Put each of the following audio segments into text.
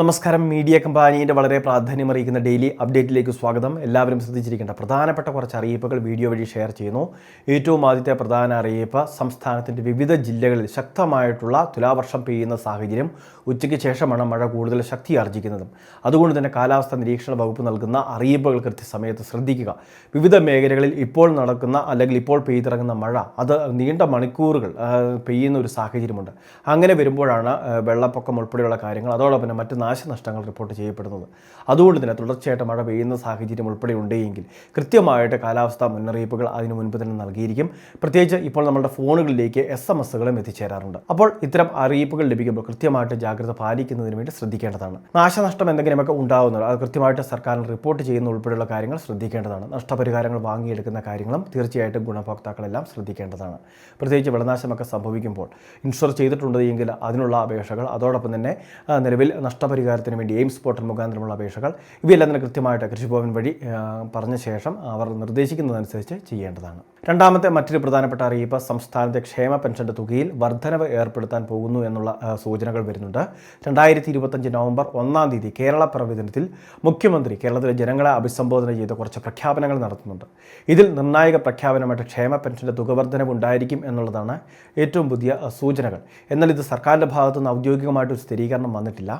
നമസ്കാരം. മീഡിയ കമ്പാനീന്റെ വളരെ പ്രാധാന്യം പ്രാധാന്യമറിയിക്കുന്ന ഡെയിലി അപ്ഡേറ്റിലേക്ക് സ്വാഗതം. എല്ലാവരും ശ്രദ്ധിച്ചിരിക്കേണ്ട പ്രധാനപ്പെട്ട കുറച്ച് അറിയിപ്പുകൾ വീഡിയോ വഴി ഷെയർ ചെയ്യുന്നു. ഏറ്റവും ആദ്യത്തെ പ്രധാന അറിയിപ്പ് സംസ്ഥാനത്തിന്റെ വിവിധ ജില്ലകളിൽ ശക്തമായിട്ടുള്ള തുലാവർഷം പെയ്യുന്ന സാഹചര്യം ഉച്ചയ്ക്ക് ശേഷമാണ് മഴ കൂടുതൽ ശക്തി ആർജിക്കുന്നതും അതുകൊണ്ട് തന്നെ കാലാവസ്ഥാ നിരീക്ഷണ വകുപ്പ് നൽകുന്ന അറിയിപ്പുകൾ കൃത്യസമയത്ത് ശ്രദ്ധിക്കുക. വിവിധ മേഖലകളിൽ ഇപ്പോൾ നടക്കുന്ന അല്ലെങ്കിൽ ഇപ്പോൾ പെയ്തിറങ്ങുന്ന മഴ അത് നീണ്ട മണിക്കൂറുകൾ പെയ്യുന്ന ഒരു സാഹചര്യമുണ്ട്. അങ്ങനെ വരുമ്പോഴാണ് വെള്ളപ്പൊക്കം ഉൾപ്പെടെയുള്ള കാര്യങ്ങൾ അതോടൊപ്പം മറ്റ് നാശനഷ്ടങ്ങൾ റിപ്പോർട്ട് ചെയ്യപ്പെടുന്നത്. അതുകൊണ്ട് തന്നെ തുടർച്ചയായിട്ട് മഴ പെയ്യുന്ന സാഹചര്യം ഉൾപ്പെടെ ഉണ്ടെങ്കിൽ കൃത്യമായിട്ട് കാലാവസ്ഥാ മുന്നറിയിപ്പുകൾ അതിനു മുൻപ് തന്നെ നൽകിയിരിക്കും. പ്രത്യേകിച്ച് ഇപ്പോൾ നമ്മുടെ ഫോണുകളിലേക്ക് എസ് എം എസുകളും എത്തിച്ചേരാറുണ്ട്. അപ്പോൾ ഇത്തരം അറിയിപ്പുകൾ ലഭിക്കുമ്പോൾ കൃത്യമായിട്ട് ജാഗ്രത പാലിക്കുന്നതിന് വേണ്ടി ശ്രദ്ധിക്കേണ്ടതാണ്. നാശനഷ്ടം എന്തെങ്കിലുമൊക്കെ ഉണ്ടാകുന്നത് അത് കൃത്യമായിട്ട് സർക്കാരിന് റിപ്പോർട്ട് ചെയ്യുന്ന ഉൾപ്പെടെയുള്ള കാര്യങ്ങൾ ശ്രദ്ധിക്കേണ്ടതാണ്. നഷ്ടപരിഹാരങ്ങൾ വാങ്ങിയെടുക്കുന്ന കാര്യങ്ങളും തീർച്ചയായിട്ടും ഗുണഭോക്താക്കളെല്ലാം ശ്രദ്ധിക്കേണ്ടതാണ്. പ്രത്യേകിച്ച് വെള്ളനാശമൊക്കെ സംഭവിക്കുമ്പോൾ ഇൻഷുർ ചെയ്തിട്ടുണ്ട് എങ്കിൽ അതിനുള്ള അപേക്ഷകൾ അതോടൊപ്പം തന്നെ നിലവിൽ നിലവിൽ നഷ്ടപരിഹാരത്തിന് വേണ്ടി എയിംസ് പോർട്ടൽ മുഖാന്തരമുള്ള അപേക്ഷകൾ. ഇവയെല്ലാം തന്നെ കൃത്യമായിട്ട് കൃഷിഭവൻ വഴി പറഞ്ഞ ശേഷം അവർ നിർദ്ദേശിക്കുന്നതനുസരിച്ച് ചെയ്യേണ്ടതാണ്. രണ്ടാമത്തെ മറ്റൊരു പ്രധാനപ്പെട്ട അറിയിപ്പ് സംസ്ഥാനത്തെ ക്ഷേമ പെൻഷന്റെ തുകയിൽ വർധനവ് ഏർപ്പെടുത്താൻ പോകുന്നു എന്നുള്ള സൂചനകൾ വരുന്നുണ്ട്. രണ്ടായിരത്തി ഇരുപത്തഞ്ച് നവംബർ ഒന്നാം തീയതി കേരള പ്രവചനത്തിൽ മുഖ്യമന്ത്രി കേരളത്തിലെ ജനങ്ങളെ അഭിസംബോധന ചെയ്ത് കുറച്ച് പ്രഖ്യാപനങ്ങൾ നടത്തുന്നുണ്ട്. ഇതിൽ നിർണായക പ്രഖ്യാപനമായിട്ട് ക്ഷേമ പെൻഷന്റെ തുക വർധനവ് ഉണ്ടായിരിക്കും എന്നുള്ളതാണ് ഏറ്റവും പുതിയ സൂചനകൾ. എന്നാൽ ഇത് സർക്കാരിന്റെ ഭാഗത്തു നിന്ന് ഔദ്യോഗികമായിട്ട് ഒരു സ്ഥിരീകരണം വന്നിട്ടില്ല.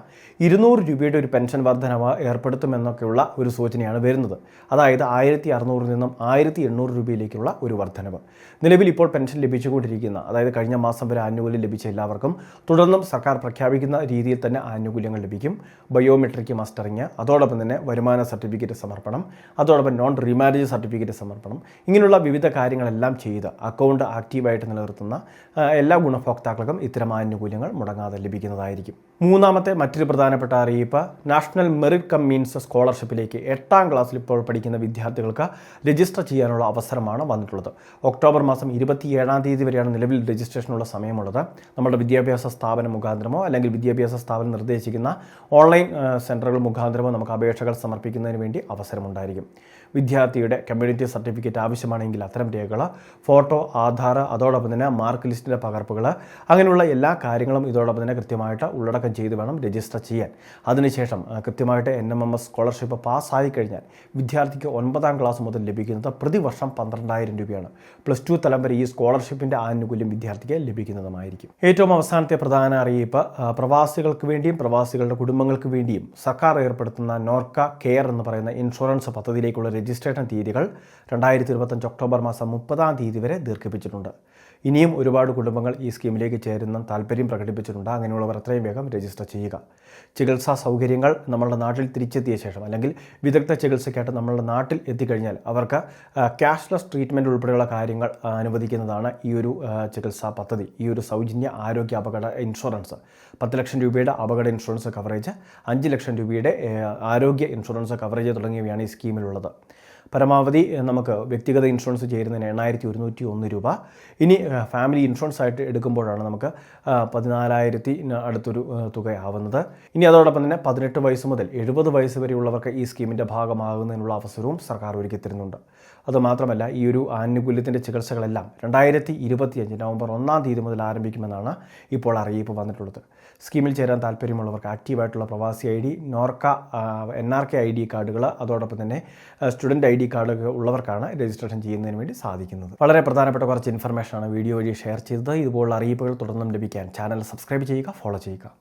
ഇരുന്നൂറ് രൂപയുടെ ഒരു പെൻഷൻ വർധനവ് ഏർപ്പെടുത്തുമെന്നൊക്കെയുള്ള ഒരു സൂചനയാണ് വരുന്നത്. അതായത് ആയിരത്തി അറുന്നൂറിൽ നിന്നും ആയിരത്തി എണ്ണൂറ് രൂപയിലേക്കുള്ള ഒരു വർധനവ്. നിലവിൽ ഇപ്പോൾ പെൻഷൻ ലഭിച്ചുകൊണ്ടിരിക്കുന്ന അതായത് കഴിഞ്ഞ മാസം വരെ ആനുകൂല്യം ലഭിച്ച എല്ലാവർക്കും തുടർന്നും സർക്കാർ പ്രഖ്യാപിക്കുന്ന രീതിയിൽ തന്നെ ആനുകൂല്യങ്ങൾ ലഭിക്കും. ബയോമെട്രിക് മസ്റ്ററിങ് അതോടൊപ്പം തന്നെ വരുമാന സർട്ടിഫിക്കറ്റ് സമർപ്പണം അതോടൊപ്പം നോൺ റീമാരേജ് സർട്ടിഫിക്കറ്റ് സമർപ്പണം. ഇങ്ങനെയുള്ള വിവിധ കാര്യങ്ങളെല്ലാം ചെയ്ത് അക്കൗണ്ട് ആക്റ്റീവായിട്ട് നിലനിർത്തുന്ന എല്ലാ ഗുണഭോക്താക്കൾക്കും ഇത്തരം ആനുകൂല്യങ്ങൾ മുടങ്ങാതെ ലഭിക്കുന്നതായിരിക്കും. മൂന്നാമത്തെ മറ്റൊരു പ്രധാനപ്പെട്ട അറിയിപ്പ് നാഷണൽ മെറിറ്റ് കം മീൻസ് സ്കോളർഷിപ്പിലേക്ക് എട്ടാം ക്ലാസ്സിൽ ഇപ്പോൾ പഠിക്കുന്ന വിദ്യാർത്ഥികൾക്ക് രജിസ്റ്റർ ചെയ്യാനുള്ള അവസരമാണ് വന്നിട്ടുള്ളത്. ഒക്ടോബർ മാസം ഇരുപത്തിയേഴാം തീയതി വരെയാണ് നിലവിൽ രജിസ്ട്രേഷനുള്ള സമയമുള്ളത്. നമ്മുടെ വിദ്യാഭ്യാസ സ്ഥാപനം മുഖാന്തരമോ അല്ലെങ്കിൽ വിദ്യാഭ്യാസ സ്ഥാപനം നിർദ്ദേശിക്കുന്ന ഓൺലൈൻ സെന്ററുകൾ മുഖാന്തരമോ നമുക്ക് അപേക്ഷകൾ സമർപ്പിക്കുന്നതിന് വേണ്ടി അവസരമുണ്ടായിരിക്കും. വിദ്യാർത്ഥിയുടെ കമ്മ്യൂണിറ്റി സർട്ടിഫിക്കറ്റ് ആവശ്യമാണെങ്കിൽ അത്തരം രേഖകൾ ഫോട്ടോ ആധാർ അതോടൊപ്പം തന്നെ മാർക്ക് ലിസ്റ്റിന്റെ പകർപ്പുകൾ അങ്ങനെയുള്ള എല്ലാ കാര്യങ്ങളും ഇതോടൊപ്പം തന്നെ കൃത്യമായിട്ട് ഉള്ളടക്കം ചെയ്ത് വേണം രജിസ്റ്റർ ചെയ്യാൻ. അതിനുശേഷം കൃത്യമായിട്ട് N M M S scholarship പാസ്സായി കഴിഞ്ഞാൽ വിദ്യാർത്ഥിക്ക് ഒൻപതാം ക്ലാസ് മുതൽ ലഭിക്കുന്നത് പ്രതിവർഷം പന്ത്രണ്ടായിരം രൂപയാണ്. പ്ലസ് ടു തലം വരെ ഈ സ്കോളർഷിപ്പിന്റെ ആനുകൂല്യം വിദ്യാർത്ഥിക്ക് ലഭിക്കുന്നതുമായിരിക്കും. ഏറ്റവും അവസാനത്തെ പ്രധാന അറിയിപ്പ് പ്രവാസികൾക്ക് വേണ്ടിയും പ്രവാസികളുടെ കുടുംബങ്ങൾക്ക് വേണ്ടിയും സർക്കാർ ഏർപ്പെടുത്തുന്ന നോർക്ക കെയർ എന്ന് പറയുന്ന ഇൻഷുറൻസ് പദ്ധതിയിലേക്കുള്ള രജിസ്ട്രേഷൻ തീയതികൾ രണ്ടായിരത്തി ഇരുപത്തഞ്ച് ഒക്ടോബർ മാസം മുപ്പതാം തീയതി വരെ ദീർഘിപ്പിച്ചിട്ടുണ്ട്. ഇനിയും ഒരുപാട് കുടുംബങ്ങൾ ഈ സ്കീമിലേക്ക് ചേരുന്ന താല്പര്യം പ്രകടിപ്പിച്ചിട്ടുണ്ട്. അങ്ങനെയുള്ളവർ എത്രയും വേഗം രജിസ്റ്റർ ചെയ്യുക. ചികിത്സാ സൗകര്യങ്ങൾ നമ്മളുടെ നാട്ടിൽ തിരിച്ചെത്തിയ ശേഷം അല്ലെങ്കിൽ വിദഗ്ധ ചികിത്സയ്ക്കായിട്ട് നമ്മളുടെ നാട്ടിൽ എത്തിക്കഴിഞ്ഞാൽ അവർക്ക് ക്യാഷ്ലെസ് ട്രീറ്റ്മെന്റ് ഉൾപ്പെടെയുള്ള കാര്യങ്ങൾ അനുവദിക്കുന്നതാണ് ഈ ഒരു ചികിത്സാ പദ്ധതി ഈ ഒരു സൗജന്യ ആരോഗ്യ അപകട ഇൻഷുറൻസ് പത്ത് ലക്ഷം രൂപയുടെ അപകട ഇൻഷുറൻസ് കവറേജ് അഞ്ച് ലക്ഷം രൂപയുടെ ആരോഗ്യ ഇൻഷുറൻസ് കവറേജ് തുടങ്ങിയവയാണ് ഈ സ്കീമിലുള്ളത്. പരമാവധി നമുക്ക് വ്യക്തിഗത ഇൻഷുറൻസ് ചേരുന്നതിന് എണ്ണായിരത്തി ഒരുന്നൂറ്റി ഒന്ന് രൂപ. ഇനി ഫാമിലി ഇൻഷുറൻസ് ആയിട്ട് എടുക്കുമ്പോഴാണ് നമുക്ക് പതിനാലായിരത്തി അടുത്തൊരു തുകയാവുന്നത്. ഇനി അതോടൊപ്പം തന്നെ പതിനെട്ട് വയസ്സ് മുതൽ എഴുപത് വയസ്സ് വരെയുള്ളവർക്ക് ഈ സ്കീമിന്റെ ഭാഗമാകുന്നതിനുള്ള അവസരവും സർക്കാർ ഒരുക്കി തരുന്നുണ്ട്. അതുമാത്രമല്ല ഈ ഒരു ആനുകൂല്യത്തിന്റെ ചികിത്സകളെല്ലാം രണ്ടായിരത്തി ഇരുപത്തിയഞ്ച് നവംബർ ഒന്നാം തീയതി മുതൽ ആരംഭിക്കുമെന്നാണ് ഇപ്പോൾ അറിയിപ്പ് വന്നിട്ടുള്ളത്. സ്കീമിൽ ചേരാൻ താല്പര്യമുള്ളവർക്ക് ആക്റ്റീവായിട്ടുള്ള പ്രവാസി I D NORKA N R K I D കാർഡുകൾ അതോടൊപ്പം തന്നെ സ്റ്റുഡന്റ് ഐ ഡി കാർഡൊക്കെ ഉള്ളവർക്കാണ് രജിസ്ട്രേഷൻ ചെയ്യുന്നതിന് വേണ്ടി സാധിക്കുന്നത്. വളരെ പ്രധാനപ്പെട്ട കുറച്ച് ഇൻഫർമേഷനാണ് വീഡിയോ വഴി ഷെയർ ചെയ്തത്. ഇതുപോലുള്ള അറിയിപ്പുകൾ തുടർന്നും ലഭിക്കാൻ ചാനൽ സബ്സ്ക്രൈബ് ചെയ്യുക ഫോളോ ചെയ്യുക.